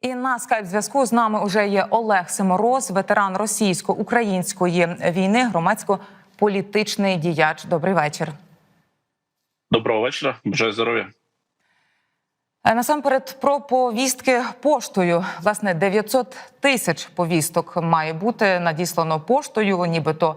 І на скайп зв'язку з нами уже є Олег Симороз, ветеран російсько-української війни, громадсько-політичний діяч. Добрий вечір. Доброго вечора, бажаю здоров'я. Е, Насамперед про повістки поштою. Власне, 900 тисяч повісток має бути надіслано поштою, нібито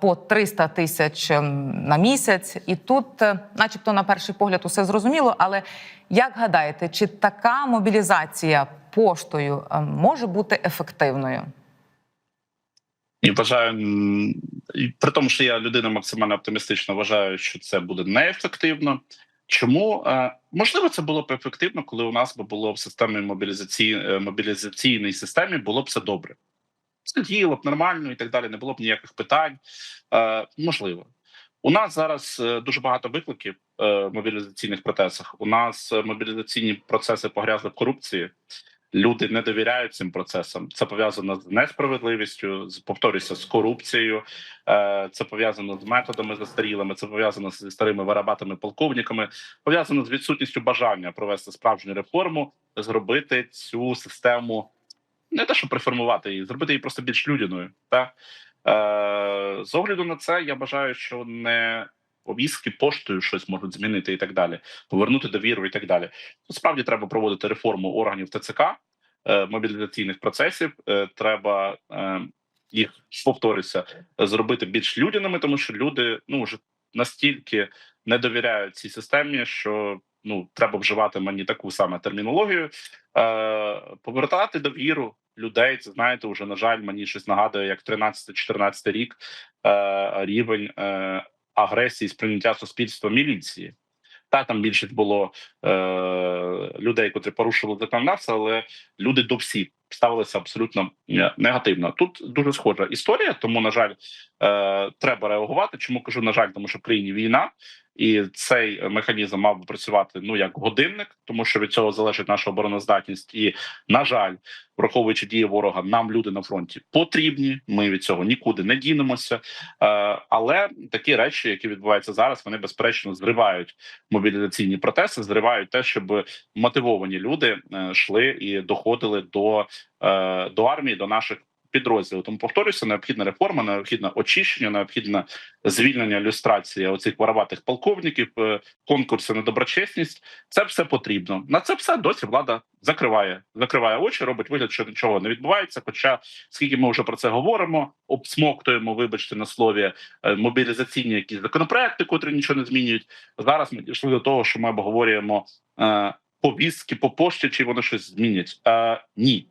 по 300 тисяч ем, на місяць. І тут, е, начебто, на перший погляд, усе зрозуміло. Але як гадаєте, чи така мобілізація поштою е, може бути ефективною? І вважаю, при тому, що я людина максимально оптимістична, вважаю, що це буде неефективно. Чому Е, можливо це було б ефективно, коли у нас би було в системі мобілізації е, мобілізаційній системі було б все добре. Все діяло б нормально і так далі. Не було б ніяких питань. Е, можливо, у нас зараз дуже багато викликів в мобілізаційних процесах. У нас мобілізаційні процеси погрязли в корупції. Люди не довіряють цим процесам. Це пов'язано з несправедливістю, з повторюся, з корупцією. Е, Це пов'язано з методами застарілими. Це пов'язано зі старими варабатими полковниками. Пов'язано з відсутністю бажання провести справжню реформу, зробити цю систему не те, щоб реформувати її, зробити її просто більш людяною. Та е, з огляду на це, я бажаю, що не повістки поштою щось можуть змінити і так далі, повернути довіру і так далі. Справді треба проводити реформу органів ТЦК, е, мобілізаційних процесів. Е, треба е, їх повторюся, зробити більш людяними, тому що люди ну вже настільки не довіряють цій системі, що ну треба вживати мені таку саме термінологію. Е, повертати довіру людей. Це знаєте, вже на жаль, мені щось нагадує, як 13-14 рік е, рівень е, агресії сприйняття суспільства міліції. Та там більшість було е, людей, котрі порушили законодавство, але люди до всіх ставилися абсолютно е, негативно. Тут дуже схожа історія, тому на жаль, е, треба реагувати. Чому кажу на жаль, тому що в країні війна, і цей механізм мав би працювати ну як годинник, тому що від цього залежить наша обороноздатність. І на жаль, враховуючи дії ворога, нам люди на фронті потрібні. Ми від цього нікуди не дінемося. Е, але такі речі, які відбуваються зараз, вони безперечно зривають мобілізаційні процеси, зривають те, щоб мотивовані люди е, йшли і доходили до, е, до армії, до наших. Підрозділів тому повторюся, необхідна реформа, необхідне очищення, необхідне звільнення люстрація оцих вороватих полковників, е, конкурси на доброчесність. Це все потрібно. На це все досі влада закриває, закриває очі, робить вигляд, що нічого не відбувається. Хоча скільки ми вже про це говоримо, обсмоктуємо, вибачте на слові е, мобілізаційні якісь законопроекти, котрі нічого не змінюють. Зараз ми дійшли до того, що ми обговорюємо е, повістки по пошті, чи вони щось змінять. Е, ні,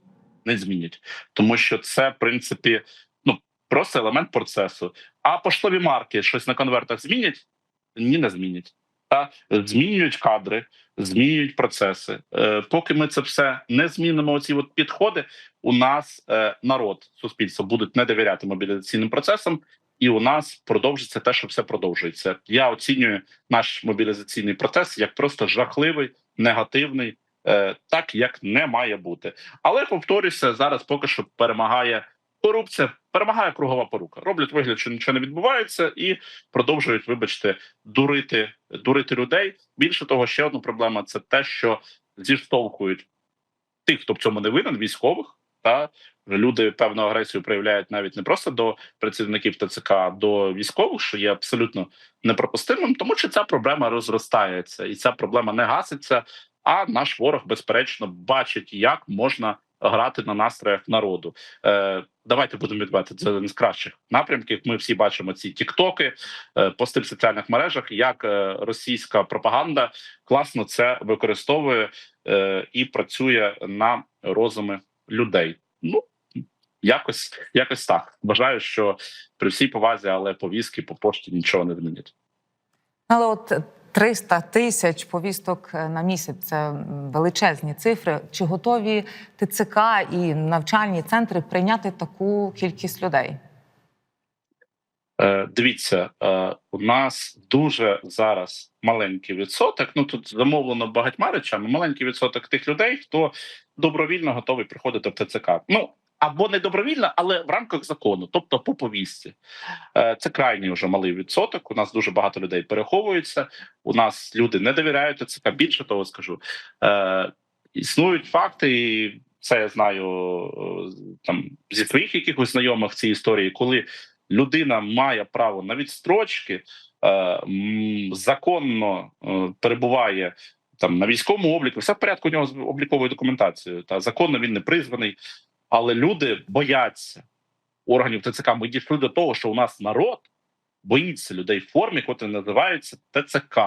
не змінять, тому що це в принципі ну просто елемент процесу. А поштові марки щось на конвертах змінять? Ні, не змінять. Та змінюють кадри, змінюють процеси. Е, поки ми це все не змінимо, оці от підходи, у нас е, народ, суспільство будуть не довіряти мобілізаційним процесам, і у нас продовжиться те, що все продовжується. Я оцінюю наш мобілізаційний процес як просто жахливий, негативний, так як не має бути. Але повторюся, зараз поки що перемагає корупція, перемагає кругова порука. Роблять вигляд, що нічого не відбувається, і продовжують, вибачте, дурити, дурити людей. Більше того, ще одна проблема це те, що зіштовхують тих, хто в цьому не винен, військових. Та люди певну агресію проявляють навіть не просто до працівників ТЦК, а до військових, що є абсолютно непропустимим, тому що ця проблема розростається, і ця проблема не гаситься. А наш ворог, безперечно, бачить, як можна грати на настроях народу. Е, Давайте будемо відбати це один з кращих напрямків. Ми всі бачимо ці тіктоки, е, пости в соціальних мережах, як е, російська пропаганда класно це використовує е, і працює на розуми людей. Ну якось, якось так. Вважаю, що при всій повазі, але повістки по пошті нічого не змінять. Але от 300 тисяч повісток е, на місяць це величезні цифри. Чи готові ТЦК і навчальні центри прийняти таку кількість людей? Е, Дивіться, е, у нас дуже зараз маленький відсоток. Ну тут замовлено багатьма речами. Маленький відсоток тих людей, хто добровільно готовий приходити в ТЦК. Ну або не добровільно, але в рамках закону, тобто по повістці. Е, Це крайній вже малий відсоток. У нас дуже багато людей переховуються. У нас люди не довіряють ТЦК. Більше того, скажу. Е, Існують факти, і Це я знаю е, там зі своїх якихось знайомих цій історії, коли людина має право на відстрочки, законно перебуває там на військовому обліку, все в порядку у нього з обліковою документацією. Та законно він не призваний, але люди бояться органів ТЦК. Ми дійшли до того, що у нас народ боїться людей в формі, котрі називаються ТЦК.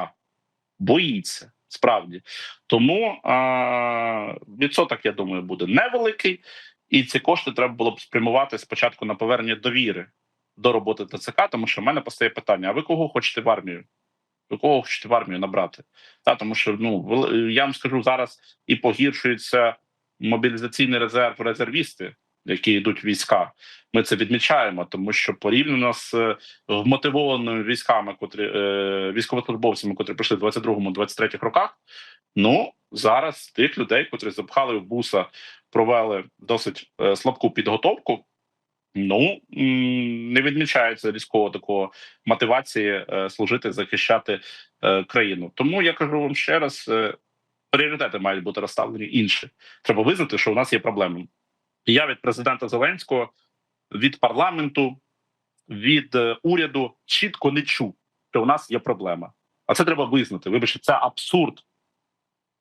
Боїться справді. Тому а, відсоток, я думаю, буде невеликий, і ці кошти треба було б спрямувати спочатку на повернення довіри до роботи ТЦК, тому що в мене постає питання: а ви кого хочете в армію? Ви кого хочете в армію набрати? Та, тому що ну я вам скажу зараз і погіршується мобілізаційний резерв резервісти, які йдуть в війська. Ми це відмічаємо, тому що порівняно з е, вмотивованими військами, котрі е, військовослужбовцями, котрі прийшли в 22-23 роках. Ну зараз тих людей, котрі запхали в буса, провели досить е, слабку підготовку. Ну не відмічається різкого такого мотивації служити, захищати країну. Тому я кажу вам ще раз: пріоритети мають бути розставлені інші. Треба визнати, що у нас є проблеми. Я від президента Зеленського, від парламенту, від е, уряду чітко не чув, що у нас є проблема. А це треба визнати. Вибачте, це абсурд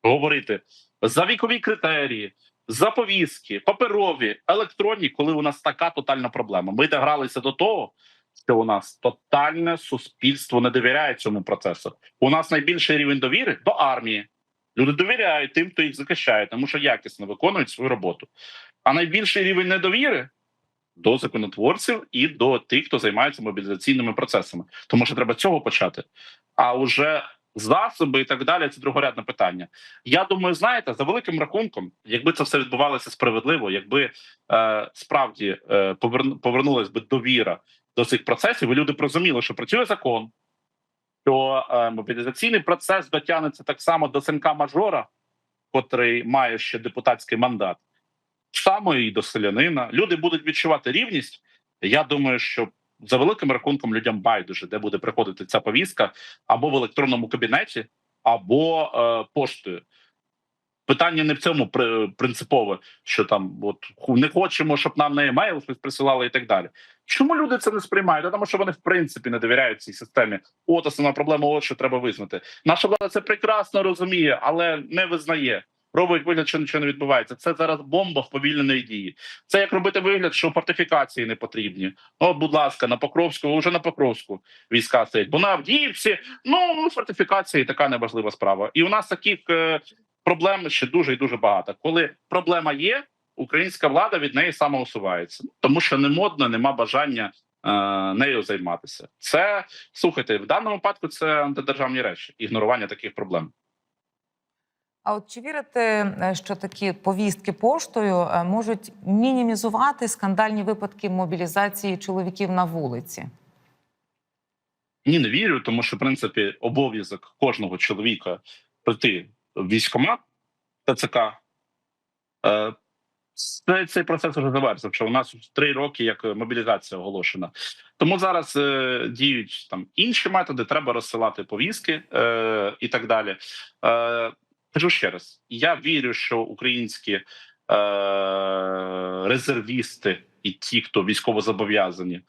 говорити за вікові критерії, за повістки, паперові, електронні, коли у нас така тотальна проблема. Ми догралися до того, що у нас тотальне суспільство не довіряє цьому процесу. У нас найбільший рівень довіри до армії. Люди довіряють тим, хто їх захищає, тому що якісно виконують свою роботу. А найбільший рівень недовіри до законотворців і до тих, хто займається мобілізаційними процесами. Тому що треба цього почати. А вже засоби і так далі це другорядне питання. Я думаю, знаєте, за великим рахунком, якби це все відбувалося справедливо, якби е, справді е, поверну, повернулась би довіра до цих процесів, і люди б розуміли, що працює закон, що е, мобілізаційний процес дотягнеться так само до синка мажора, котрий має ще депутатський мандат, само і до селянина. Люди будуть відчувати рівність. Я думаю, що за великим рахунком людям байдуже, де буде приходити ця повістка або в електронному кабінеті, або е, поштою. Питання не в цьому принципове, що там от не хочемо, щоб нам на емейл щось присилали і так далі. Чому люди це не сприймають? Тому що вони в принципі не довіряють цій системі. От основна проблема, от що треба визнати. Наша влада це прекрасно розуміє, але не визнає. Робить вигляд, що нічого не відбувається. Це зараз бомба вповільненої дії. Це як робити вигляд, що фортифікації не потрібні. От, будь ласка, на Покровську, вже на Покровську війська стоять. Бо на Авдіївці ну фортифікації така неважлива справа. І у нас таких е, проблем ще дуже і дуже багато. Коли проблема є, українська влада від неї самоусувається, тому що не модно, нема бажання е, нею займатися. Це слухайте в даному випадку. Це антидержавні речі, ігнорування таких проблем. А от чи вірите, е, що такі повістки поштою е, можуть мінімізувати скандальні випадки мобілізації чоловіків на вулиці? Ні, не вірю, тому що в принципі обов'язок кожного чоловіка прийти в військкомат ТЦК. Цей, цей процес вже завершився. що У нас три роки як мобілізація оголошена. Тому зараз е, діють там інші методи. Треба розсилати повістки е, і так далі. Е, кажу ще раз: я вірю, що українські е, резервісти і ті, хто військово зобов'язані,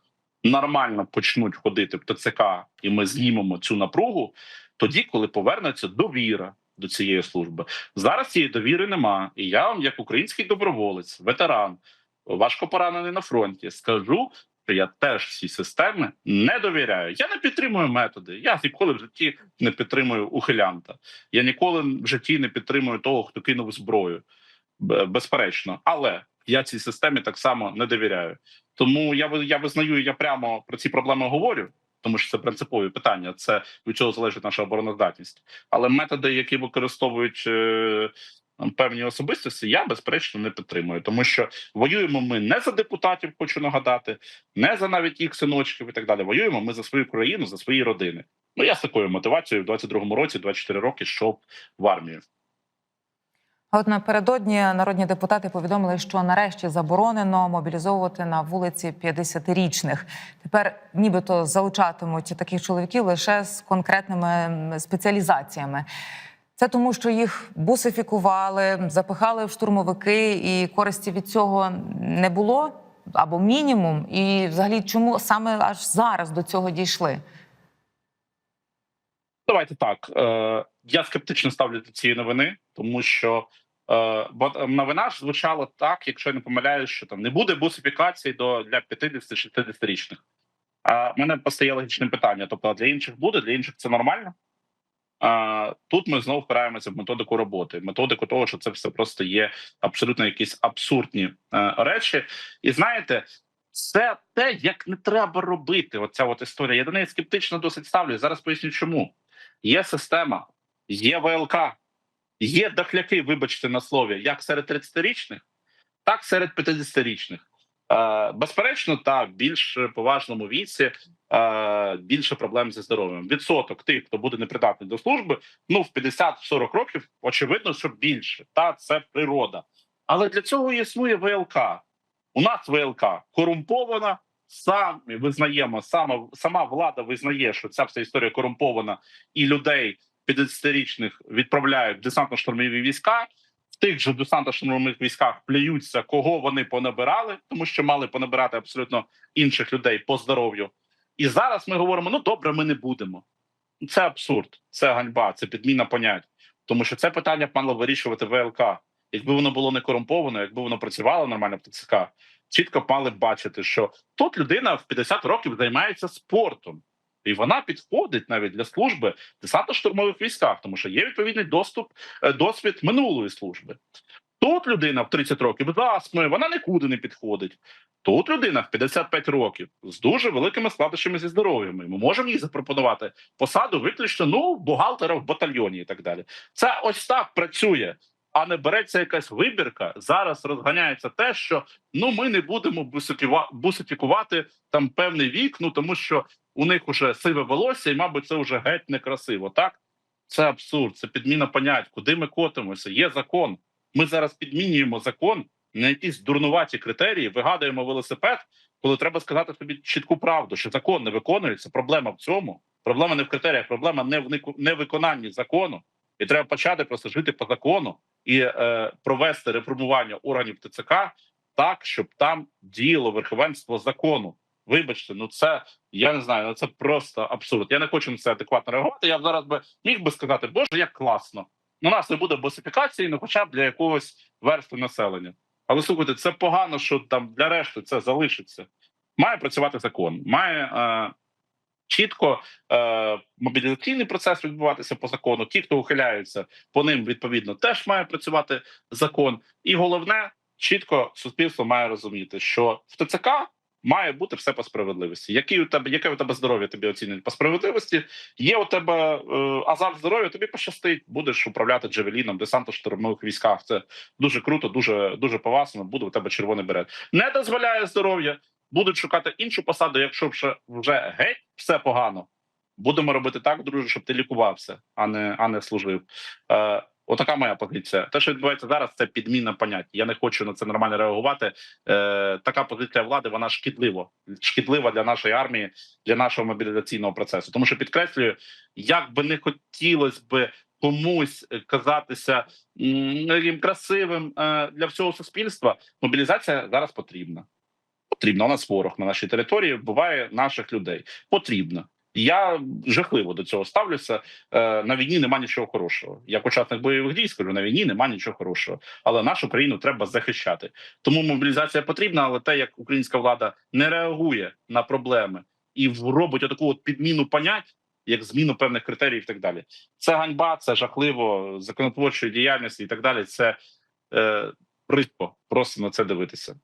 нормально почнуть ходити в ТЦК, і ми знімемо цю напругу тоді, коли повернеться довіра до цієї служби. Зараз цієї довіри нема. І я вам, як український доброволець, ветеран, важко поранений на фронті, скажу. що Я теж цій системі не довіряю. Я не підтримую методи. Я ніколи в житті не підтримую ухилянта. Я ніколи в житті не підтримую того, хто кинув зброю. Безперечно, але я цій системі так само не довіряю. Тому я я визнаю, я прямо про ці проблеми говорю, тому що це принципові питання. Це від чого залежить наша обороноздатність. Але методи, які використовують е, певні особистості, я безперечно не підтримую, тому що воюємо ми не за депутатів, хочу нагадати, не за навіть їх синочків і так далі. Воюємо ми за свою країну, за свої родини. Ну я з такою мотивацією в 22-му році, 24 роки, йшов в армію. От напередодні народні депутати повідомили, що нарешті заборонено мобілізовувати на вулиці 50-річних. Тепер нібито залучатимуть таких чоловіків лише з конкретними спеціалізаціями. Це тому, що їх бусифікували, запихали в штурмовики, і користі від цього не було або мінімум. І взагалі, чому саме аж зараз до цього дійшли? Давайте так. Е, я скептично ставлю до цієї новини, тому що бо новина ж звучала так, якщо я не помиляюсь, що там не буде бусифікації до для 50-60 річних. А в мене постає логічне питання: тобто для інших буде, для інших це нормально. А, тут ми знову впираємося в методику роботи, методику того, що це все просто є абсолютно якісь абсурдні е, речі. І знаєте, це те, як не треба робити. Оця от історія. Я до неї скептично досить ставлю. Зараз поясню, чому є система, є ВЛК, є дахляки, вибачте на слові, як серед 30-річних, так серед 50-річних. Е, безперечно, та в більш поважному віці е, більше проблем зі здоров'ям. Відсоток тих, хто буде непридатний до служби, ну в 50-40 років, очевидно, що більше. Та це природа. Але для цього існує ВЛК. У нас ВЛК корумпована. Самі визнаємо, сама сама влада визнає, що ця вся історія корумпована, і людей 50-річних відправляють десантно-штурмові війська. В тих же десантно-штурмових військах плюються, кого вони понабирали, тому що мали понабирати абсолютно інших людей по здоров'ю. І зараз ми говоримо: ну добре, ми не будемо. Це абсурд, це ганьба, це підміна понять. Тому що це питання мало вирішувати ВЛК. Якби воно було не корумповано, якби воно працювало нормально в ТЦК, чітко мали б бачити, що тут людина в 50 років займається спортом, і вона підходить навіть для служби в десантно-штурмових військах, тому що є відповідний доступ, е, досвід минулої служби. Тут людина в 30 років астмою, вона нікуди не підходить. Тут людина в 55 років з дуже великими складнощами зі здоров'ям. Ми можемо їй запропонувати посаду виключно ну бухгалтера в батальйоні і так далі. Це ось так працює. А не береться якась вибірка. Зараз розганяється те, що ну ми не будемо бусифікувати там певний вік, ну тому що у них уже сиве волосся, і мабуть, це вже геть некрасиво. Так це абсурд, це підміна понять. Куди ми котимося? Є закон. Ми зараз підмінюємо закон на якісь дурнуваті критерії, вигадуємо велосипед, коли треба сказати собі чітку правду, що закон не виконується. Проблема в цьому. Проблема не в критеріях, проблема не в невиконанні закону. І треба почати просто жити по закону і е, провести реформування органів ТЦК так, щоб там діяло верховенство закону. Вибачте, ну це я не знаю, ну це просто абсурд. Я не хочу на це адекватно реагувати. Я б зараз би міг би сказати, боже, як класно. Ну, у нас не буде босифікації, ну хоча б для якогось верстви населення. Але слухайте, це погано, що там для решти це залишиться. Має працювати закон, має е, чітко е, мобілізаційний процес відбуватися по закону. Ті, хто ухиляються по ним, відповідно, теж має працювати закон. І головне, чітко суспільство має розуміти, що в ТЦК має бути все по справедливості. Який у тебе, яке у тебе здоров'я тобі оцінюють по справедливості? Є у тебе е, азарт здоров'я, тобі пощастить, будеш управляти джевеліном, десанту штурмових військах. Це дуже круто, дуже дуже повасно. Буде у тебе червоний берет. Не дозволяє здоров'я. Будуть шукати іншу посаду, якщо вже вже геть все погано. Будемо робити так, друже, щоб ти лікувався, а не а не служив. Е, Отака моя позиція. Те, що відбувається зараз, це підміна понять. Я не хочу на це нормально реагувати. Е, Така позиція влади вона шкідлива, шкідлива для нашої армії, для нашого мобілізаційного процесу. Тому що підкреслюю, як би не хотілося би комусь казатися м, красивим е, для всього суспільства. Мобілізація зараз потрібна. Потрібна. У нас ворог на нашій території вбиває наших людей. Потрібно. Я жахливо до цього ставлюся. Е, на війні нема нічого хорошого. Як учасник бойових дій скажу, на війні нема нічого хорошого. Але нашу країну треба захищати. Тому мобілізація потрібна, але те, як українська влада не реагує на проблеми і робить отаку от підміну понять, як зміну певних критеріїв, і так далі. Це ганьба, це жахливо, законотворчої діяльності і так далі. Це е, бридко просто на це дивитися.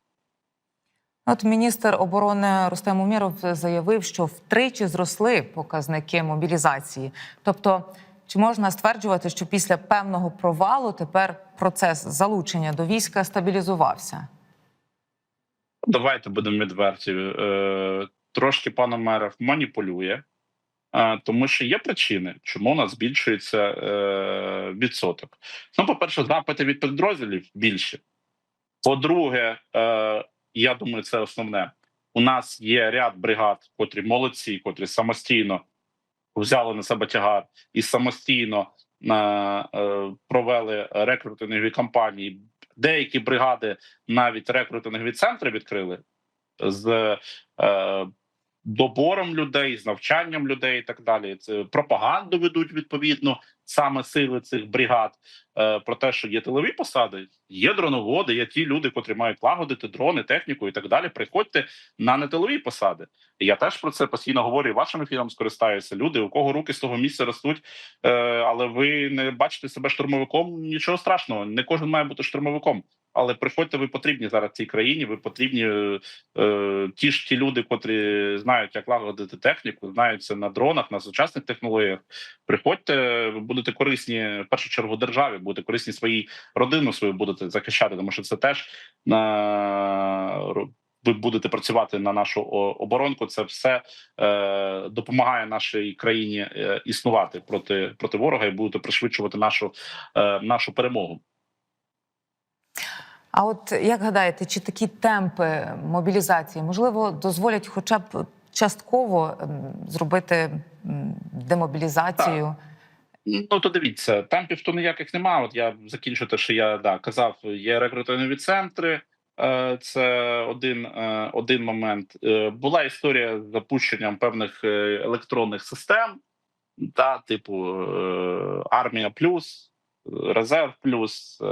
От міністр оборони Рустем Умєров заявив, що втричі зросли показники мобілізації. Тобто, чи можна стверджувати, що після певного провалу тепер процес залучення до війська стабілізувався? Давайте будемо відверті. Е, трошки пан Омеров маніпулює, е, тому що є причини, чому у нас збільшується е, відсоток. Ну, по-перше, запити від підрозділів більше. По-друге, я думаю, це основне. У нас є ряд бригад, котрі молодці, котрі самостійно взяли на себе тягар і самостійно е, е, провели рекрутингові кампанії. Деякі бригади навіть рекрутингові центри відкрили з е, добором людей, з навчанням людей і так далі. Це пропаганду ведуть відповідно саме сили цих бригад. Е, про те, що є тилові посади, є дроноводи, є ті люди, котрі мають лагодити дрони, техніку і так далі. Приходьте на нетилові посади. Я теж про це постійно говорю. і Вашим ефіром скористаюся. Люди, у кого руки з того місця ростуть, е, але ви не бачите себе штурмовиком. Нічого страшного, не кожен має бути штурмовиком. Але приходьте, ви потрібні зараз цій країні. Ви потрібні е, е, ті ж ті люди, котрі знають, як лагодити техніку, знаються на дронах, на сучасних технологіях. Приходьте, ви будете корисні в першу чергу державі, будете корисні своїй родину свою будете захищати, тому що це теж на ви будете працювати на нашу оборонку. Це все е, допомагає нашій країні е, існувати проти проти ворога і будете пришвидшувати нашу, е, нашу перемогу. А от як гадаєте, чи такі темпи мобілізації можливо дозволять, хоча б частково ем, зробити демобілізацію? Ну то дивіться, темпів то ніяких немає. От я закінчу те, що я да казав. Є рекрутингові центри. е, Це один, е, один момент. Е, Була історія з запущенням певних електронних систем, та типу армія плюс, резерв плюс,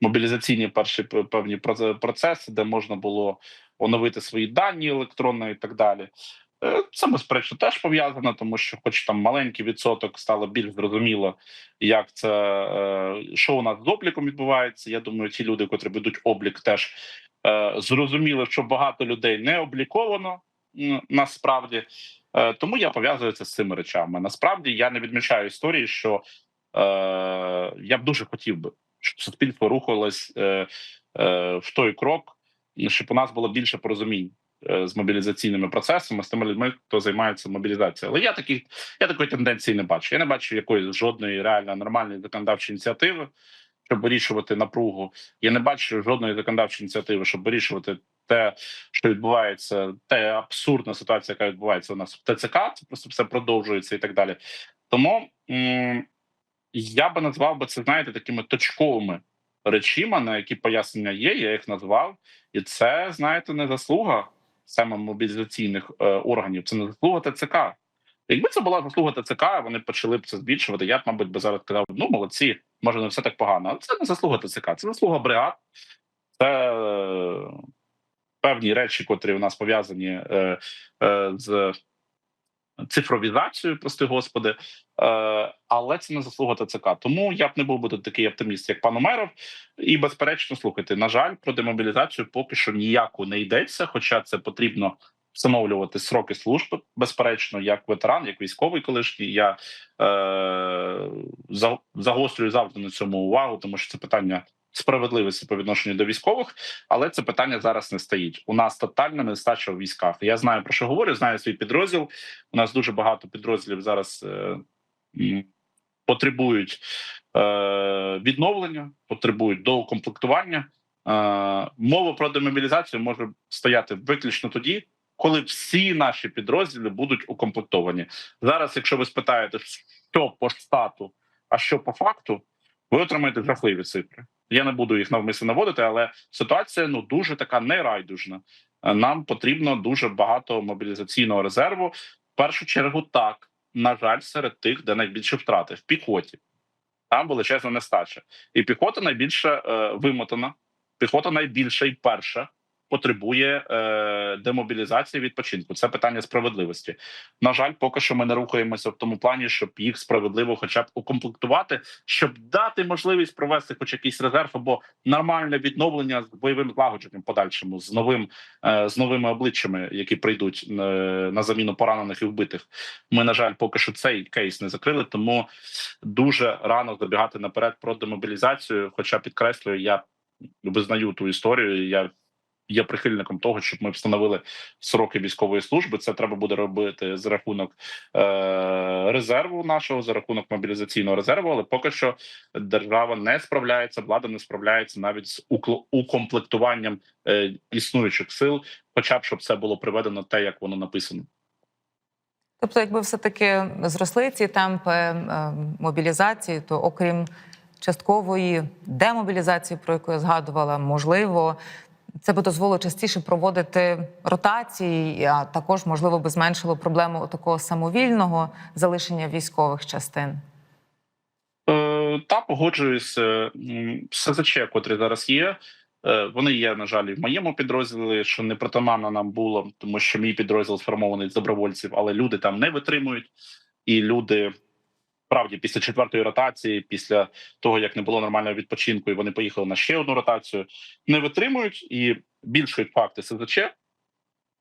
мобілізаційні перші певні проце- процеси, де можна було оновити свої дані електронно і так далі. Е, Це безперечно теж пов'язано, тому що, хоч там маленький відсоток, стало більш зрозуміло, як це е, що у нас з обліком відбувається. Я думаю, ті люди, котрі ведуть облік, теж е, зрозуміли, що багато людей не обліковано насправді. Тому я пов'язую це з цими речами. Насправді я не відмічаю історії, що е, я б дуже хотів би, щоб суспільство рухалось е, е, в той крок, щоб у нас було більше порозумінь е, з мобілізаційними процесами, з тими людьми, хто займається мобілізацією. Але я таких я такої тенденції не бачу. Я не бачу якоїсь жодної реально нормальної законодавчої ініціативи, щоб вирішувати напругу. Я не бачу жодної законодавчої ініціативи, щоб вирішувати те, що відбувається, те абсурдна ситуація, яка відбувається у нас в ТЦК. Це просто все продовжується і так далі. Тому я би назвав би це, знаєте, такими точковими речима, на які пояснення є. Я їх назвав, і це знаєте, не заслуга саме мобілізаційних е, органів. Це не заслуга ТЦК. Якби це була заслуга ТЦК, вони почали б це збільшувати. Я б, мабуть, би зараз казав: ну молодці, може не все так погано. Але це не заслуга ТЦК, це заслуга бригад. Це е, певні речі, котрі у нас пов'язані е, е, з цифровізацією, прости господи. Е, але це не заслуга ТЦК. Тому я б не був би такий оптиміст, як пан Умеров. І безперечно, слухайте, на жаль, про демобілізацію поки що ніяку не йдеться, хоча це потрібно встановлювати сроки служби, безперечно, як ветеран, як військовий колишній. Я е, загострюю завжди на цьому увагу, тому що це питання справедливості по відношенню до військових, але це питання зараз не стоїть. У нас тотальна нестача в військах. Я знаю про що говорю, знаю свій підрозділ. У нас дуже багато підрозділів зараз. Е, Потребують е, відновлення, потребують доукомплектування. Е, мова про демобілізацію може стояти виключно тоді, коли всі наші підрозділи будуть укомплектовані. Зараз, якщо ви спитаєте, що по штату, а що по факту, ви отримаєте жахливі цифри. Я не буду їх навмисно наводити, але ситуація ну дуже така нерайдужна. Е, Нам потрібно дуже багато мобілізаційного резерву. В першу чергу, так на жаль, серед тих, де найбільше втрати в піхоті. Там величезна нестача, і піхота найбільше е, вимотана. Піхота найбільша і перша потребує е, демобілізації відпочинку. Це питання справедливості. На жаль, поки що ми не рухаємося в тому плані, щоб їх справедливо, хоча б укомплектувати, щоб дати можливість провести хоч якийсь резерв або нормальне відновлення з бойовим злагодженням подальшому, з новим е, з новими обличчями, які прийдуть е, на заміну поранених і вбитих. Ми на жаль, поки що цей кейс не закрили, тому дуже рано забігати наперед про демобілізацію. Хоча підкреслюю, я визнаю ту історію. Я є прихильником того, щоб ми встановили сроки військової служби. Це треба буде робити за рахунок е- резерву нашого, за рахунок мобілізаційного резерву. Але поки що держава не справляється, влада не справляється навіть з укомплектуванням е- існуючих сил, хоча б щоб це було приведено те, як воно написано. Тобто, якби все-таки зросли ці темпи е, мобілізації, то окрім часткової демобілізації, про яку я згадувала, можливо, це би дозволило частіше проводити ротації, а також, можливо, би зменшило проблему такого самовільного залишення військових частин. Е, Та погоджуюсь, е, СЗЧ, котрі зараз є. е, Вони є, на жаль, і в моєму підрозділі, що не притаманно нам було, тому що мій підрозділ сформований з добровольців, але люди там не витримують, і люди справді після четвертої ротації, після того як не було нормального відпочинку, і вони поїхали на ще одну ротацію, не витримують і більшують факти СЗЧ.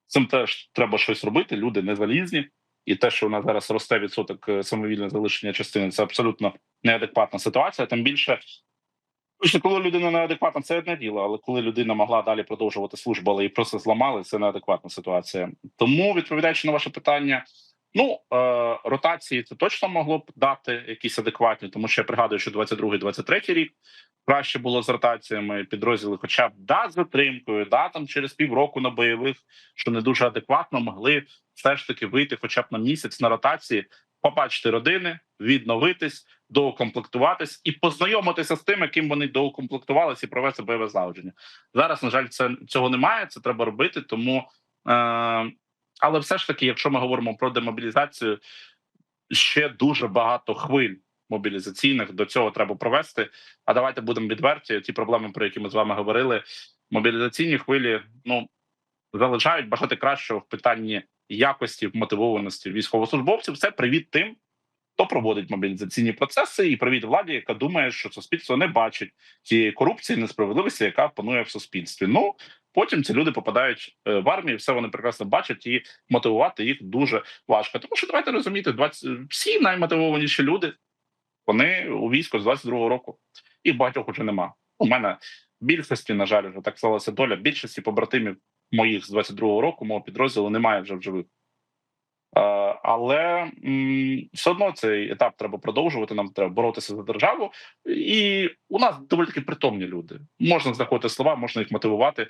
Цим теж треба щось робити. Люди не залізні, і те, що у нас зараз росте відсоток е, самовільне залишення частини, це абсолютно неадекватна ситуація. Тим більше, коли людина неадекватна, це одне діло, але коли людина могла далі продовжувати службу, але її просто зламали, це неадекватна ситуація. Тому, відповідаючи на ваше питання, ну е, ротації це точно могло б дати якісь адекватні, тому що я пригадую, що 22-23 рік краще було з ротаціями підрозділи, хоча б да з затримкою, да там через півроку на бойових, що не дуже адекватно могли все ж таки вийти, хоча б на місяць на ротації, побачити родини, відновитись, доукомплектуватись і познайомитися з тим, яким вони доукомплектувалися, і провести бойове злагодження. Зараз, на жаль, це цього немає. Це треба робити. Тому, е, але все ж таки, якщо ми говоримо про демобілізацію, ще дуже багато хвиль мобілізаційних до цього треба провести. А давайте будемо відверті. Ті проблеми, про які ми з вами говорили, мобілізаційні хвилі ну залишають бажати кращого в питанні якості вмотивованості військовослужбовців. Це привіт тим, хто проводить мобілізаційні процеси, і привіт владі, яка думає, що суспільство не бачить тієї корупції, несправедливості, яка панує в суспільстві. Ну потім ці люди попадають е, в армію, все вони прекрасно бачать, і мотивувати їх дуже важко. Тому що давайте розуміти, 20... всі наймотивованіші люди вони у війську з 22-го року. Їх багатьох уже нема. У мене більшості, на жаль, вже так сталася доля. Більшості побратимів моїх з 22-го року, мого підрозділу, немає вже в живих. Е, але все одно цей етап треба продовжувати. Нам треба боротися за державу, і у нас доволі таки притомні люди. Можна знаходити слова, можна їх мотивувати.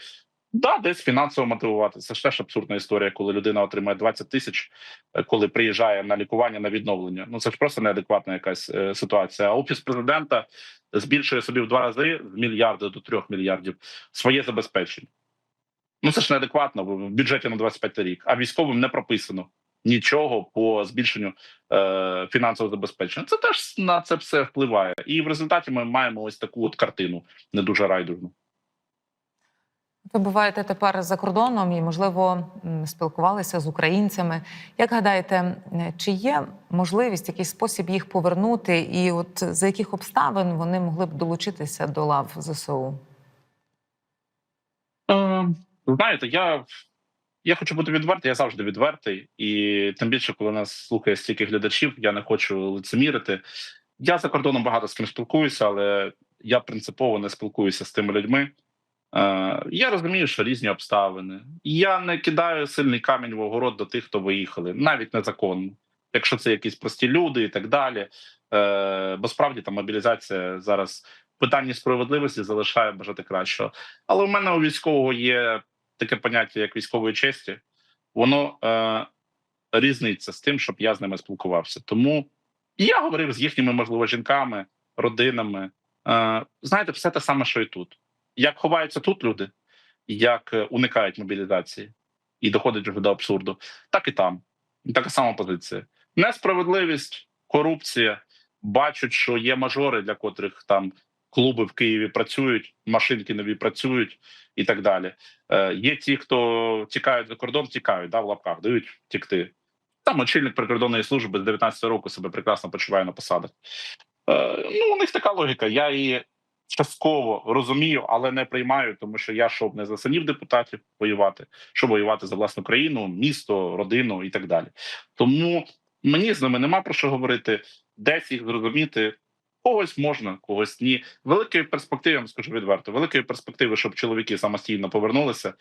Да, десь фінансово мотивувати. Це ж теж абсурдна історія, коли людина отримає 20 тисяч, е, коли приїжджає на лікування на відновлення. Ну це ж просто неадекватна якась е, ситуація. Офіс президента збільшує собі в два рази з мільярда до трьох мільярдів своє забезпечення. Ну це ж неадекватно в бюджеті на 25 рік, а військовим не прописано нічого по збільшенню е, фінансового забезпечення. Це теж на це все впливає, і в результаті ми маємо ось таку от картину не дуже райдужну. Ви буваєте тепер за кордоном і, можливо, спілкувалися з українцями. Як гадаєте, чи є можливість якийсь спосіб їх повернути, і от за яких обставин вони могли б долучитися до лав ЗСУ? Е, знаєте, я, я хочу бути відвертий, я завжди відвертий, і тим більше, коли нас слухає стільки глядачів, я не хочу лицемірити. Я за кордоном багато з ким спілкуюся, але я принципово не спілкуюся з тими людьми. Е, я розумію, що різні обставини. Я не кидаю сильний камінь в огород до тих, хто виїхали, навіть незаконно, якщо це якісь прості люди і так далі. Е, бо справді там мобілізація зараз в питанні справедливості залишає бажати кращого. Але у мене у військового є таке поняття, як військової честі, воно е, різниця з тим, щоб я з ними спілкувався. Тому я говорив з їхніми, можливо, жінками, родинами. Е, знаєте, все те саме, що і тут. Як ховаються тут люди, як е, уникають мобілізації і доходять вже до абсурду, так і там. Така сама позиція. Несправедливість, корупція. Бачать, що є мажори, для котрих там клуби в Києві працюють, машинки нові працюють і так далі. Е, Є ті, хто тікають за кордон, тікають да, в лапках, дають втікти. Там очільник прикордонної служби з 19 року себе прекрасно почуває на посадах. Е, ну, у них така логіка. Я її частково розумію, але не приймаю, тому що я щоб не за синів депутатів воювати, щоб воювати за власну країну, місто, родину і так далі. Тому мені з ними нема про що говорити, десь їх зрозуміти. Когось можна, когось ні. Великої перспективи, я вам скажу відверто, великої перспективи, щоб чоловіки самостійно повернулися.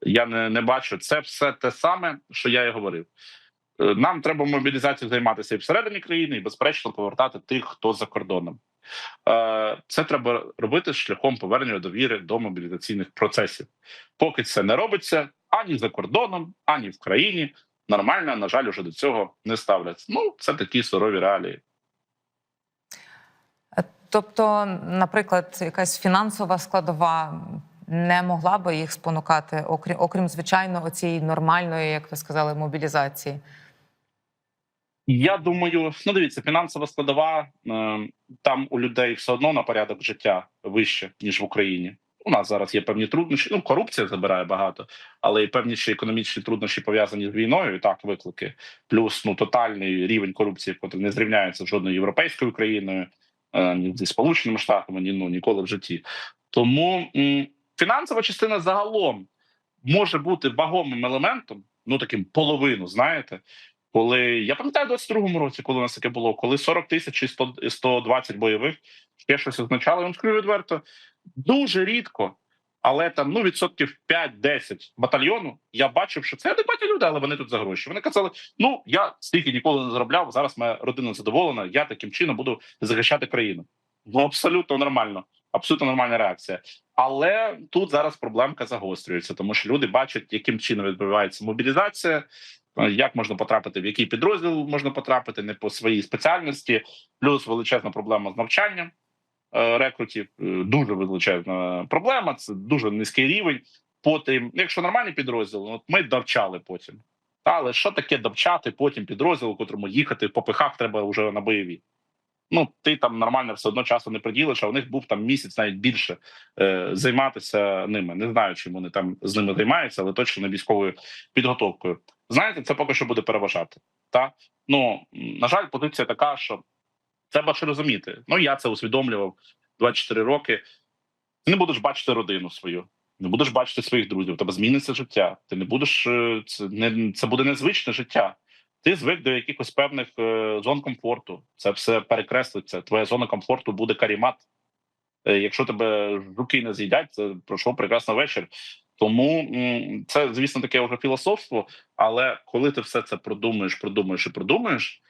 Я не, не бачу. Це все те саме, що я і говорив. Е, Нам треба мобілізацією займатися і всередині країни, і безперечно повертати тих, хто за кордоном. Е, Це треба робити шляхом повернення довіри до мобілізаційних процесів. Поки це не робиться ані за кордоном, ані в країні. нормально. На жаль, уже до цього не ставляться. Ну це такі сурові реалії. Тобто, наприклад, якась фінансова складова не могла би їх спонукати, окрім окрім звичайно, оцієї нормальної, як ви сказали, мобілізації. Я думаю, ну дивіться, фінансова складова е, там у людей все одно на порядок життя вище ніж в Україні. У нас зараз є певні труднощі. Ну, корупція забирає багато, але і певні ще економічні труднощі пов'язані з війною. Так, виклики, плюс ну тотальний рівень корупції, який не зрівняється з жодною європейською країною, е, ні зі сполученими штатами, ні ну ніколи в житті. Тому м, фінансова частина загалом може бути вагомим елементом, ну таким половину, знаєте. Коли я пам'ятаю, в 22-му році, коли у нас таке було, коли 40 тисяч і 100, і 120 бойових ще щось означало, я вам скажу відверто, дуже рідко, але там ну відсотків 5-10 батальйону. Я бачив, що це адекватні люди, але вони тут за гроші. Вони казали: ну я стільки ніколи не заробляв. Зараз моя родина задоволена. Я таким чином буду захищати країну. Ну абсолютно нормально, абсолютно нормальна реакція. Але тут зараз проблемка загострюється, тому що люди бачать, яким чином відбувається мобілізація. Е, Як можна потрапити, в який підрозділ можна потрапити не по своїй спеціальності, плюс величезна проблема з навчанням е, рекрутів. е, Дуже величезна проблема. Це дуже низький рівень. Потім, якщо нормальний підрозділ, от ми довчали потім. Але що таке довчати потім підрозділ, котрому їхати по пихах треба вже на бойові? Ну, ти там нормально все одно часу не приділиш, а у них був там місяць навіть більше е, займатися ними. Не знаю, чим вони там з ними займаються, але точно не військовою підготовкою. Знаєте, це поки що буде переважати. Та ну на жаль, позиція така, що треба ще розуміти. Ну я це усвідомлював 24 роки. Ти не будеш бачити родину свою, не будеш бачити своїх друзів. Тебе зміниться життя. Ти не будеш е, це не це буде незвичне життя. Ти звик до якихось певних е, зон комфорту. Це все перекреслиться. Твоя зона комфорту буде карімат. Е, якщо тебе жуки не з'їдять, це пройшов прекрасний вечір. Тому це, звісно, таке вже філософство. Але коли ти все це продумаєш, продумаєш і продумаєш,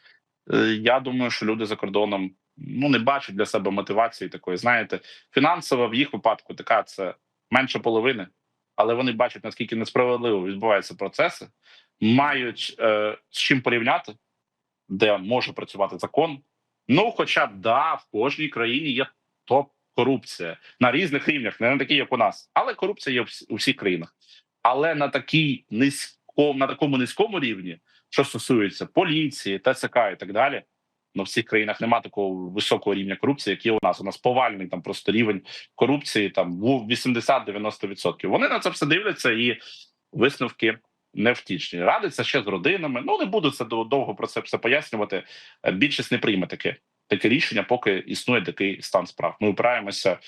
е, я думаю, що люди за кордоном ну не бачать для себе мотивації такої. Знаєте, фінансова в їх випадку така це менше половини, але вони бачать наскільки несправедливо відбуваються процеси, мають е, з чим порівняти, де може працювати закон. Ну, хоча да, в кожній країні є топ корупція на різних рівнях, не на такій, як у нас, але корупція є у всі- всіх країнах. Але на такій низько, на такому низькому рівні, що стосується поліції, ТСК і так далі. Ну, в всіх країнах немає такого високого рівня корупції, як є у нас. У нас повальний там просто рівень корупції, там в 80-90%. Вони на це все дивляться, і висновки невтішні. Радиться ще з родинами. Ну не буду це дов- довго про це все пояснювати. Більшість не прийме таке. Таке рішення, поки існує такий стан справ. Ми опираємося е,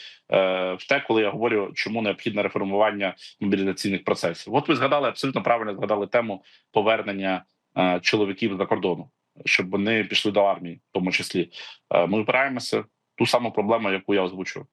в те, коли я говорю, чому необхідне реформування мобілізаційних процесів. От ви згадали абсолютно правильно згадали тему повернення е, чоловіків за кордону, щоб вони пішли до армії, в тому числі. Е, ми опираємося ту саму проблему, яку я озвучував.